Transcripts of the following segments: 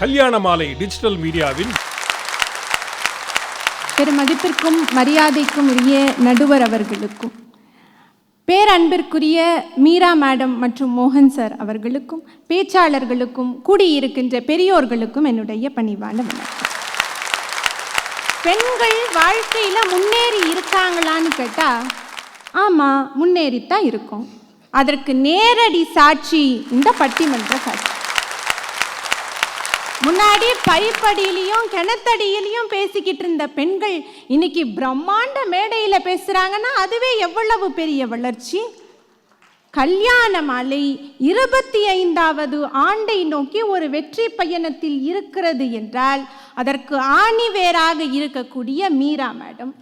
கல்யாண மாலை டிஜிட்டல் மீடியாவின் பெருமதிப்பிற்கும் மரியாதைக்கும் உரிய நடுவர் அவர்களுக்கும் பேரன்பிற்குரிய மீரா மேடம் மற்றும் மோகன் சார் அவர்களுக்கும் பேச்சாளர்களுக்கும் கூடியிருக்கின்ற பெரியோர்களுக்கும் என்னுடைய பணிவான வணக்கம். பெண்கள் வாழ்க்கையில முன்னேறி இருக்காங்களான்னு கேட்டால் ஆமாம் முன்னேறித்தான் இருக்கும். அதற்கு நேரடி சாட்சி இந்த பட்டிமன்ற சாட்சி. முன்னாடி பைப்படியிலையும் கிணத்தடியிலையும் பேசிக்கிட்டு இருந்த பெண்கள் இன்னைக்கு பிரம்மாண்ட மேடையில் பேசுகிறாங்கன்னா அதுவே எவ்வளவு பெரிய வளர்ச்சி? கல்யாண மாலை இருபத்தி ஐந்தாவது ஆண்டை நோக்கி ஒரு வெற்றி பயணத்தில் இருக்கிறது என்றால் அதற்கு ஆணிவேராக இருக்கக்கூடிய மீரா மேடம்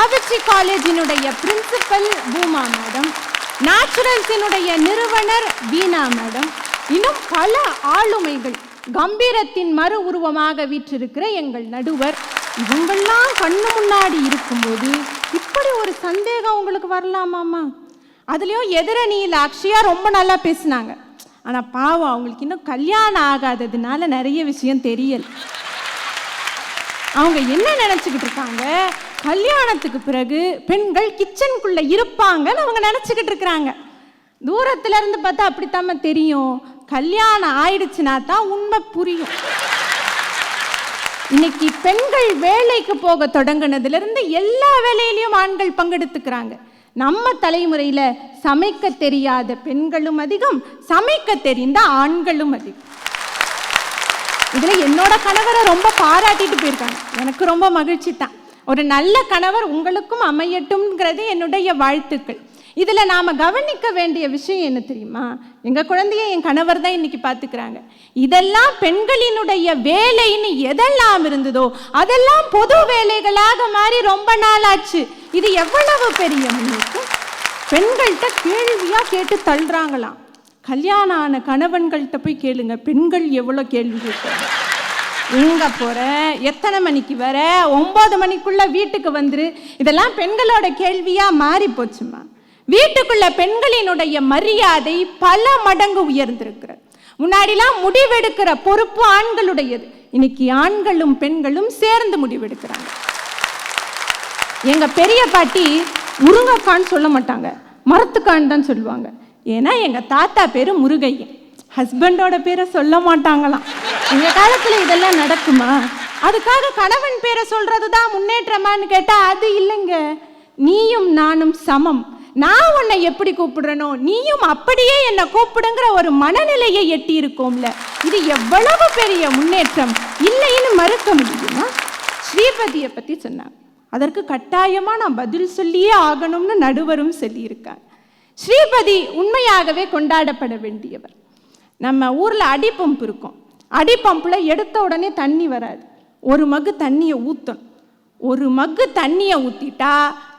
ஆவிச்சி காலேஜினுடைய பிரின்சிபல் பூமா மேடம் நேச்சுரல்ஸினுடைய நிறுவனர் வீணா மேடம் இன்னும் பல ஆளுமைகள். கம்பீரத்தின் மறு உருவமாக வீற்றிருக்கிற எங்கள் நடுவர். இவங்கெல்லாம் கண்ணு முன்னாடி இருக்கும்போது இப்படி ஒரு சந்தேகம் உங்களுக்கு வரலாமாம்மா? அதுலேயும் எதிரணியில் அக்ஷயா ரொம்ப நல்லா பேசினாங்க. ஆனால் பாவம் அவங்களுக்கு இன்னும் கல்யாணம் ஆகாததுனால நிறைய விஷயம் தெரியல. அவங்க என்ன நினச்சிக்கிட்டு இருக்காங்க? கல்யாணத்துக்கு பிறகு பெண்கள் கிச்சனுக்குள்ளே இருப்பாங்கன்னு அவங்க நினச்சிக்கிட்டு இருக்கிறாங்க. தூரத்துல இருந்து பார்த்தா அப்படித்தாம்மா தெரியும். கல்யாணம் ஆயிடுச்சுனா தான் உண்மை புரியும். இன்னைக்கு பெண்கள் வேலைக்கு போக தொடங்கினதுலேருந்து எல்லா வேலையிலையும் ஆண்கள் பங்கெடுத்துக்கிறாங்க. நம்ம தலைமுறையில் சமைக்க தெரியாத பெண்களும் அதிகம் சமைக்க தெரிந்த ஆண்களும் அதிகம். இதில் என்னோட கணவரை ரொம்ப பாராட்டிட்டு போயிருக்காங்க. எனக்கு ரொம்ப மகிழ்ச்சி தான். ஒரு நல்ல கணவர் உங்களுக்கும் அமையட்டும்ங்கிறது என்னுடைய வாழ்த்துக்கள். இதில் நாம் கவனிக்க வேண்டிய விஷயம் என்ன தெரியுமா? எங்கள் குழந்தைய என் கணவர் தான் இன்னைக்கு பார்த்துக்கிறாங்க. இதெல்லாம் பெண்களினுடைய வேலைன்னு எதெல்லாம் இருந்ததோ அதெல்லாம் பொது வேலைகளாக மாறி ரொம்ப நாள் ஆச்சு இது எவ்வளவு பெரிய முன்னேற்றம்? பெண்கள்கிட்ட கேள்வியாக கேட்டு தள்ளுறாங்களாம். கல்யாணம் ஆன கணவன்கள்கிட்ட போய் கேளுங்க. பெண்கள் எவ்வளோ கேள்வி கேட்குறாங்க எங்கே போகிறேன் எத்தனை மணிக்கு வர? ஒம்பது மணிக்குள்ளே வீட்டுக்கு வந்துரு. இதெல்லாம் பெண்களோட கேள்வியாக மாறி போச்சுமா? வீட்டுக்குள்ள பெண்களினுடைய மரியாதை பல மடங்கு உயர்ந்திருக்கிறது. முன்னாடிலாம் முடிவெடுக்கிற பொறுப்பு ஆண்களுடையது. இன்னைக்கு ஆண்களும் பெண்களும் சேர்ந்து முடிவெடுக்கிறாங்க. எங்க பெரிய பாட்டி முருங்கக்கான்னு சொல்ல மாட்டாங்க. மரத்துக்கான்னு தான் சொல்லுவாங்க. ஏன்னா எங்க தாத்தா பேரு முருகையன். ஹஸ்பண்டோட பேரை சொல்ல மாட்டாங்களாம். இந்த காலத்துல இதெல்லாம் நடக்குமா? அதுக்காக கணவன் பேரை சொல்றது தான் முன்னேற்றமான்னு கேட்டா அது இல்லைங்க. நீயும் நானும் சமம். நான் உன்னை எப்படி கூப்பிடுறனோ நீயும் அப்படியே என்னை கூப்பிடுங்கிற ஒரு மனநிலையை எட்டி இருக்கோம்ல இது எவ்வளவு பெரிய முன்னேற்றம்? இல்லைன்னு மறுக்க முடியுமா? ஸ்ரீபதியை பற்றி சொன்னாங்க. அதற்கு கட்டாயமாக நான் பதில் சொல்லியே ஆகணும்னு நடுவரும் சொல்லியிருக்காங்க ஸ்ரீபதி உண்மையாகவே கொண்டாடப்பட வேண்டியவர். நம்ம ஊரில் அடிப்பம்பு இருக்கும். அடிப்பம்பில் எடுத்த உடனே தண்ணி வராது. ஒரு மகு தண்ணியை ஊற்றணும் ஒரு மக்கு தண்ணியை ஊற்றிட்டா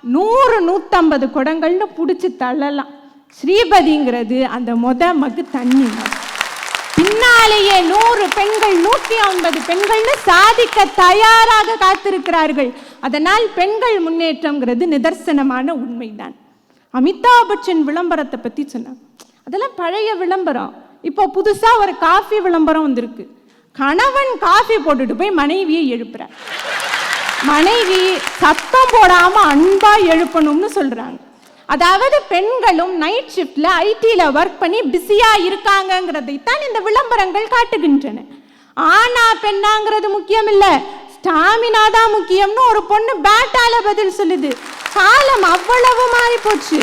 நூறு நூற்றம்பது குடங்கள்னு பிடிச்சி தள்ளலாம். ஸ்ரீபதிங்கிறது அந்த மொத மக்கு தண்ணி. பின்னாலேயே நூறு பெண்கள் நூற்றி ஐம்பது பெண்கள்னு சாதிக்க தயாராக காத்திருக்கிறார்கள். அதனால் பெண்கள் முன்னேற்றம்ங்கிறது நிதர்சனமான உண்மைதான். அமிதாப் பச்சன் விளம்பரத்தை பற்றி சொன்னாங்க. அதெல்லாம் பழைய விளம்பரம். இப்போ புதுசாக ஒரு காஃபி விளம்பரம் வந்திருக்கு. கணவன் காஃபி போட்டுட்டு போய் மனைவியை எழுப்புறார். மனைவி சத்தம் போடாம அன்பா எழுப்பணும்னு சொல்றாங்க. அதாவது பெண்களும் நைட் ஷிஃப்டில் ஐடியில் ஒர்க் பண்ணி பிஸியாக இருக்காங்கங்கிறதை தான் இந்த விளம்பரங்கள் காட்டுகின்றன. ஆனா பெண்ணாங்கிறது முக்கியம் இல்லை ஸ்டாமினா தான் முக்கியம்னு ஒரு பொண்ணு பேட்டால பதில் சொல்லுது. காலம் அவ்வளவு மாறி போச்சு.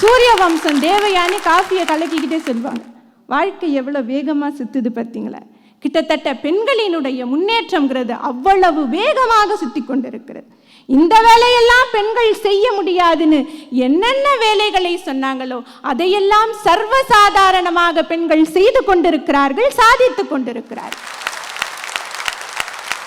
சூரிய வம்சம் தேவயானி காஃபியை கலக்கிக்கிட்டே சொல்லுவாங்க வாழ்க்கை எவ்வளோ வேகமாக சுத்துது பார்த்தீங்களா கிட்டத்தட்ட பெண்களினுடைய முன்னேற்றம்ங்கிறது அவ்வளவு வேகமாக சுத்தி கொண்டிருக்கிறது இந்த வேலையெல்லாம் பெண்கள் செய்ய முடியாதுன்னு என்னென்ன வேலைகளை சொன்னாங்களோ அதையெல்லாம் சர்வசாதாரணமாக பெண்கள் செய்து கொண்டிருக்கிறார்கள் சாதித்து கொண்டிருக்கிறார்கள்.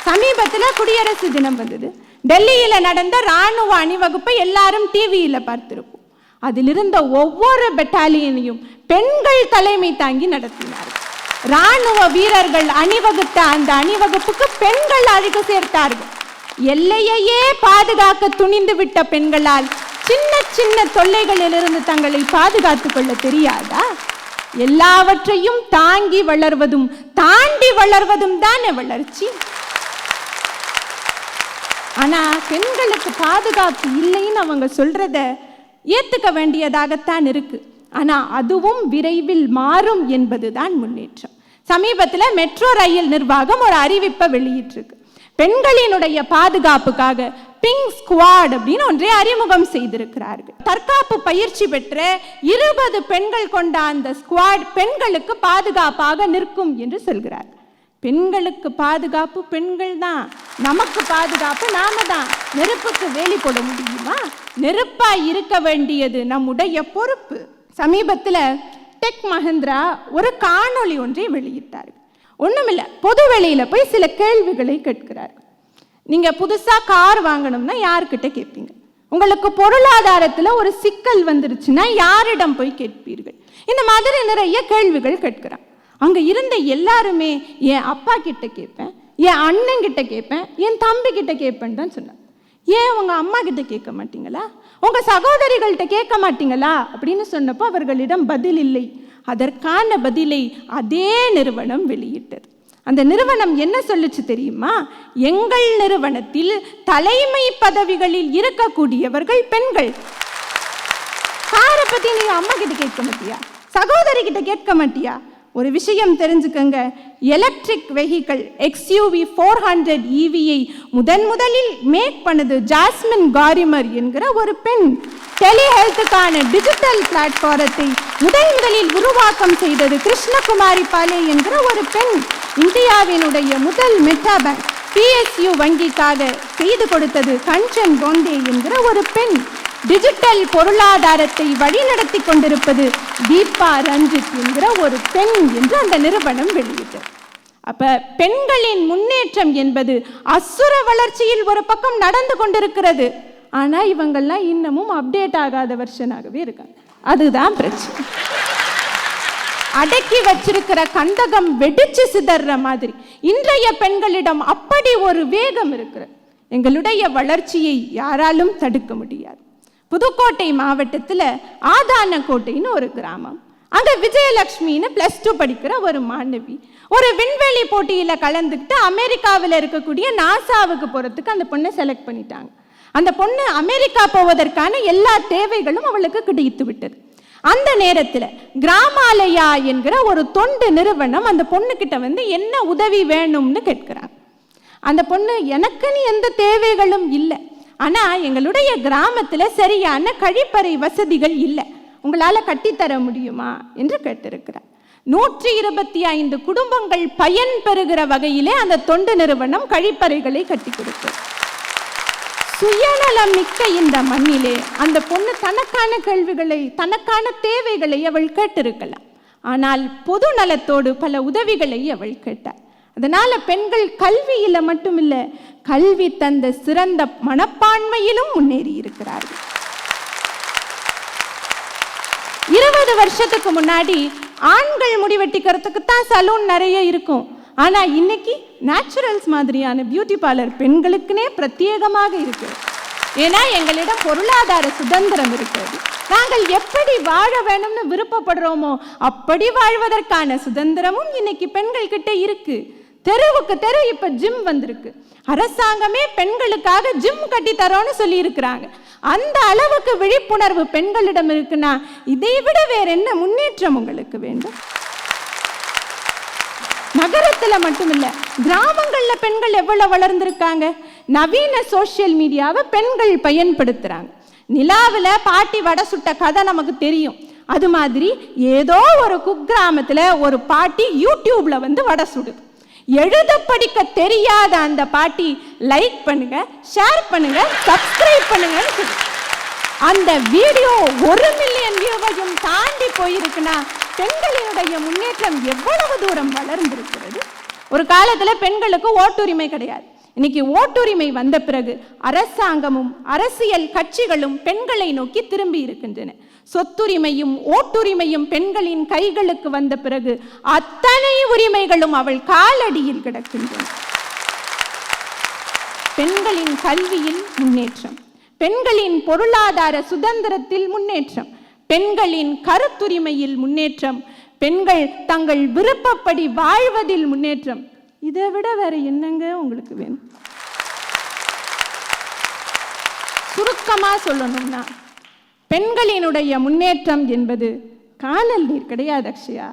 சமீபத்தில் குடியரசு தினம் வந்தது. டெல்லியில் நடந்த ராணுவ அணிவகுப்பை எல்லாரும் டிவியில் பார்த்திருப்போம். அதிலிருந்த ஒவ்வொரு பெட்டாலியனையும் பெண்கள் தலைமை தாங்கி நடத்தினார்கள். ராணுவ வீரர்கள் அணிவகுத்த அந்த அணிவகுப்புக்கு பெண்கள் அழகு சேர்த்தார்கள். எல்லையையே பாதுகாக்க துணிந்து விட்ட பெண்களால் சின்ன சின்ன தொல்லைகளிலிருந்து தங்களை பாதுகாத்துக் கொள்ள தெரியாதா? எல்லாவற்றையும் தாங்கி வளர்வதும் தாண்டி வளர்வதும் தானே வளர்ச்சி. ஆனா பெண்களுக்கு பாதுகாப்பு இல்லைன்னு அவங்க சொல்றத ஏத்துக்க வேண்டியதாகத்தான் இருக்கு. ஆனால் அதுவும் விரைவில் மாறும் என்பதுதான் முன்னேற்றம். சமீபத்தில் மெட்ரோ ரயில் நிர்வாகம் ஒரு அறிவிப்பை வெளியிட்டிருக்கு. பெண்களினுடைய பாதுகாப்புக்காக பிங்க் ஸ்குவாட் அப்படின்னு ஒன்றை அறிமுகம் செய்திருக்கிறார்கள். தற்காப்பு பயிற்சி பெற்ற இருபது பெண்கள் கொண்ட அந்த ஸ்குவாட் பெண்களுக்கு பாதுகாப்பாக நிற்கும் என்று சொல்கிறார். பெண்களுக்கு பாதுகாப்பு பெண்கள் தான். நமக்கு பாதுகாப்பு நாம தான். நெருப்புக்கு வேலி போட முடியுமா? நெருப்பா இருக்க வேண்டியது நம்முடைய பொறுப்பு. சமீபத்தில் டெக் மஹிந்திரா ஒரு காணொளி ஒன்றை வெளியிட்டார். ஒன்றுமில்லை பொது வெளியில் போய் சில கேள்விகளை கேட்கிறார். நீங்கள் புதுசாக கார் வாங்கணும்னா யார்கிட்ட கேட்பீங்க? உங்களுக்கு பொருளாதாரத்தில் ஒரு சிக்கல் வந்துருச்சுன்னா யாரிடம் போய் கேட்பீர்கள்? இந்த மாதிரி நிறைய கேள்விகள் கேட்கிறான். அங்கே இருந்த எல்லாருமே என் அப்பா கிட்ட கேட்பேன் என் அண்ணன் கிட்ட கேட்பேன் என் தம்பி கிட்ட கேட்பேன்னு தான் சொன்னான் ஏன் உங்கள் அம்மா கிட்ட கேட்க மாட்டீங்களா? உங்கள் சகோதரிகள்கிட்ட கேட்க மாட்டீங்களா? அப்படின்னு சொன்னப்போ அவர்களிடம் பதில் இல்லை. அதற்கான பதிலை அதே நிறுவனம் வெளியிட்டது. அந்த நிறுவனம் என்ன சொல்லுச்சு தெரியுமா? எங்கள் நிறுவனத்தில் தலைமை பதவிகளில் இருக்கக்கூடியவர்கள் பெண்கள். காரை பற்றி நீங்கள் அம்மா கிட்ட கேட்க மாட்டியா? சகோதரி கிட்ட கேட்க மாட்டியா? ஒரு விஷயம் தெரிஞ்சுக்கங்க. Electric vehicle XUV four hundred இவியை முதன் முதலில் மேக் பண்ணது ஜாஸ்மின் காரிமர் என்கிற ஒரு பெண். டெலி ஹெல்த்துக்கான டிஜிட்டல் பிளாட்ஃபாரத்தை முதன் முதலில் உருவாக்கம் செய்தது கிருஷ்ணகுமாரி பாலே என்கிற ஒரு பெண். இந்தியாவினுடைய முதல் மெட்டா பேங்க் பிஎஸ்யூ வங்கிக்காக செய்து கொடுத்தது கஞ்சன் பொண்டே என்கிற ஒரு பெண். டிஜிட்டல் பொருளாதாரத்தை வழிநடத்தி கொண்டிருப்பது தீபா ரஞ்சித் என்கிற ஒரு பெண் என்று அந்த நிறுவனம் வெளியிட்டது. அப்ப பெண்களின் முன்னேற்றம் என்பது அசுர வளர்ச்சியில் ஒரு பக்கம் நடந்து கொண்டிருக்கிறது. ஆனா இவங்கெல்லாம் இன்னமும் அப்டேட் ஆகாத வருஷனாகவே இருக்காங்க. அதுதான் பிரச்சனை. அடக்கி வச்சிருக்கிற கந்தகம் வெடிச்சு சிதற மாதிரி. இன்றைய பெண்களிடம் அப்படி ஒரு வேகம் இருக்கிறது. எங்களுடைய வளர்ச்சியை யாராலும் தடுக்க முடியாது. புதுக்கோட்டை மாவட்டத்தில் ஆதானக்கோட்டைன்னு ஒரு கிராமம். அங்கே விஜயலட்சுமின்னு ப்ளஸ் டூ படிக்கிற ஒரு மாணவி. ஒரு விண்வெளி போட்டியில் கலந்துக்கிட்டு அமெரிக்காவில் இருக்கக்கூடிய நாசாவுக்கு போகிறதுக்கு அந்த பொண்ணை செலக்ட் பண்ணிட்டாங்க. அந்த பொண்ணு அமெரிக்கா போவதற்கான எல்லா தேவைகளும் அவளுக்கு கிடைத்து விட்டது. அந்த நேரத்தில் கிராமாலயா என்கிற ஒரு தொண்டு நிறுவனம் அந்த பொண்ணுக்கிட்ட வந்து என்ன உதவி வேணும்னு கேட்கிறாங்க. அந்த பொண்ணு எனக்குன்னு எந்த தேவைகளும் இல்லை. ஆனால் எங்களுடைய கிராமத்தில் சரியான கழிப்பறை வசதிகள் இல்லை. உங்களால் கட்டித்தர முடியுமா? என்று கேட்டிருக்கிறார். நூற்றி இருபத்தி ஐந்து குடும்பங்கள் பயன் பெறுகிற வகையிலே அந்த தொண்டு நிறுவனம் கழிப்பறைகளை கட்டி கொடுக்கும் சுயநலம் மிக்க இந்த மண்ணிலே அந்த பொண்ணு தனக்கான கேள்விகளை தனக்கான தேவைகளை அவள் கேட்டிருக்கலாம். ஆனால் பொது நலத்தோடு பல உதவிகளை அவள் கேட்டாள் அதனால் பெண்கள் கல்வியில் மட்டுமில்லை கல்வி தந்த சிறந்த மனப்பான்மையிலும் முன்னேறி இருக்கிறார்கள் இருபது வருஷத்துக்கு முன்னாடி ஆண்கள் முடிவெட்டிக்கிறதுக்கு தான் சலூன் நிறைய இருக்கும். ஆனா இன்னைக்கு நேச்சுரல்ஸ் மாதிரியான பியூட்டி பார்லர் பெண்களுக்குனே பிரத்யேகமாக இருக்கு. ஏன்னா எங்களிடம் பொருளாதார சுதந்திரம் இருக்கிறது. நாங்கள் எப்படி வாழ வேணும்னு விருப்பப்படுறோமோ அப்படி வாழ்வதற்கான சுதந்திரமும் இன்னைக்கு பெண்கள் கிட்ட இருக்கு. தெருவுக்கு தெரு இப்ப ஜிம் வந்திருக்கு. அரசாங்கமே பெண்களுக்காக ஜிம் கட்டி தரோன்னு சொல்லி இருக்கிறாங்க அந்த அளவுக்கு விழிப்புணர்வு பெண்களிடம் இருக்குன்னா இதை விட வேற என்ன முன்னேற்றம் உங்களுக்கு வேண்டும்? நகரத்துல மட்டுமில்ல கிராமங்கள்ல பெண்கள் எவ்வளவு வளர்ந்திருக்காங்க? நவீன சோஷியல் மீடியாவை பெண்கள் பயன்படுத்துறாங்க. நிலாவில் பாட்டி வடை சுட்ட கதை நமக்கு தெரியும். அது மாதிரி ஏதோ ஒரு குக்கிராமத்தில் ஒரு பாட்டி யூடியூப்ல வந்து வடை சுடுது. எழுத படிக்க தெரியாத அந்த பாட்டி லைக் பண்ணுங்க ஷேர் பண்ணுங்க சப்ஸ்கிரைப் பண்ணுங்கன்னு அந்த வீடியோ ஒரு மில்லியன் வியூவையும் தாண்டி போயிருக்குன்னா பெண்களினுடைய முன்னேற்றம் எவ்வளவு தூரம் வளர்ந்திருக்கிறது? ஒரு காலத்தில் பெண்களுக்கு ஓட்டுரிமை கிடையாது. இன்னைக்கு ஓட்டுரிமை வந்த பிறகு அரசாங்கமும் அரசியல் கட்சிகளும் பெண்களை நோக்கி திரும்பி இருக்கின்றன. சொத்துரிமையும் ஓட்டுரிமையும் பெண்களின் கைகளுக்கு வந்த பிறகு அத்தனை உரிமைகளும் அவள் காலடியில் கிடக்கின்றன. பெண்களின் கல்வியில் முன்னேற்றம். பெண்களின் பொருளாதார சுதந்திரத்தில் முன்னேற்றம். பெண்களின் கருத்துரிமையில் முன்னேற்றம். பெண்கள் தங்கள் விருப்பப்படி வாழ்வதில் முன்னேற்றம். இதை விட வேற என்னங்க உங்களுக்கு வேணும்? சுருக்கமா சொல்லணும்னா பெண்களினுடைய முன்னேற்றம் என்பது காணல் நீர் கிடையாது அக்ஷயா.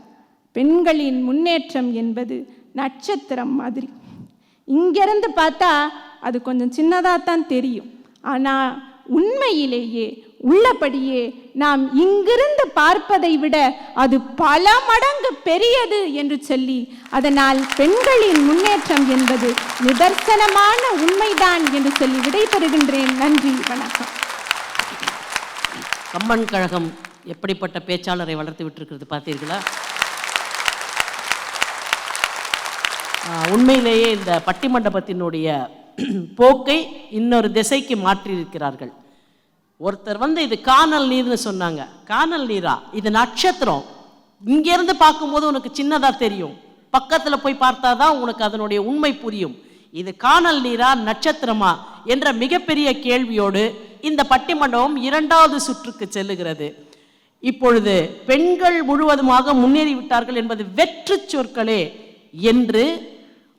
பெண்களின் முன்னேற்றம் என்பது நட்சத்திரம் மாதிரி. இங்கிருந்து பார்த்தா அது கொஞ்சம் சின்னதாக தான் தெரியும். ஆனால் உண்மையிலேயே உள்ளபடியே நாம் இங்கிருந்து பார்ப்பதை விட அது பல மடங்கு பெரியது என்று சொல்லி அதனால் பெண்களின் முன்னேற்றம் என்பது நிதர்சனமான உண்மைதான் என்று சொல்லி விடைபெறுகின்றேன். நன்றி வணக்கம். கம்மன் கழகம் எப்படிப்பட்ட பேச்சாளரை வளர்த்து விட்டுருக்கிறது பார்த்தீர்களா? உண்மையிலேயே இந்த பட்டிமண்டபத்தினுடைய போக்கை இன்னொரு திசைக்கு மாற்றியிருக்கிறார்கள். ஒருத்தர் வந்து இது காணல் நீர்னு சொன்னாங்க. காணல் நீரா? இது நட்சத்திரம். இங்கேருந்து பார்க்கும்போது உனக்கு சின்னதாக தெரியும். பக்கத்தில் போய் பார்த்தா தான் உனக்கு அதனுடைய உண்மை புரியும். இது காணல் நீரா நட்சத்திரமா? என்ற மிகப்பெரிய கேள்வியோடு இந்த பட்டிமண்டபம் இரண்டாவது சுற்றுக்கு செல்லுகிறது. இப்பொழுது பெண்கள் முழுவதுமாக முன்னேறிவிட்டார்கள் என்பது வெற்று சொற்களே என்று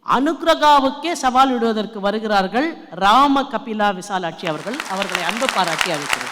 அனுக்கிரகாவுக்கே சவால் விடுவதற்கு வருகிறார்கள் ராம கபிலா விசாலாட்சி அவர்கள். அவர்களை அன்பு பாராட்டி அழைக்கிறேன்.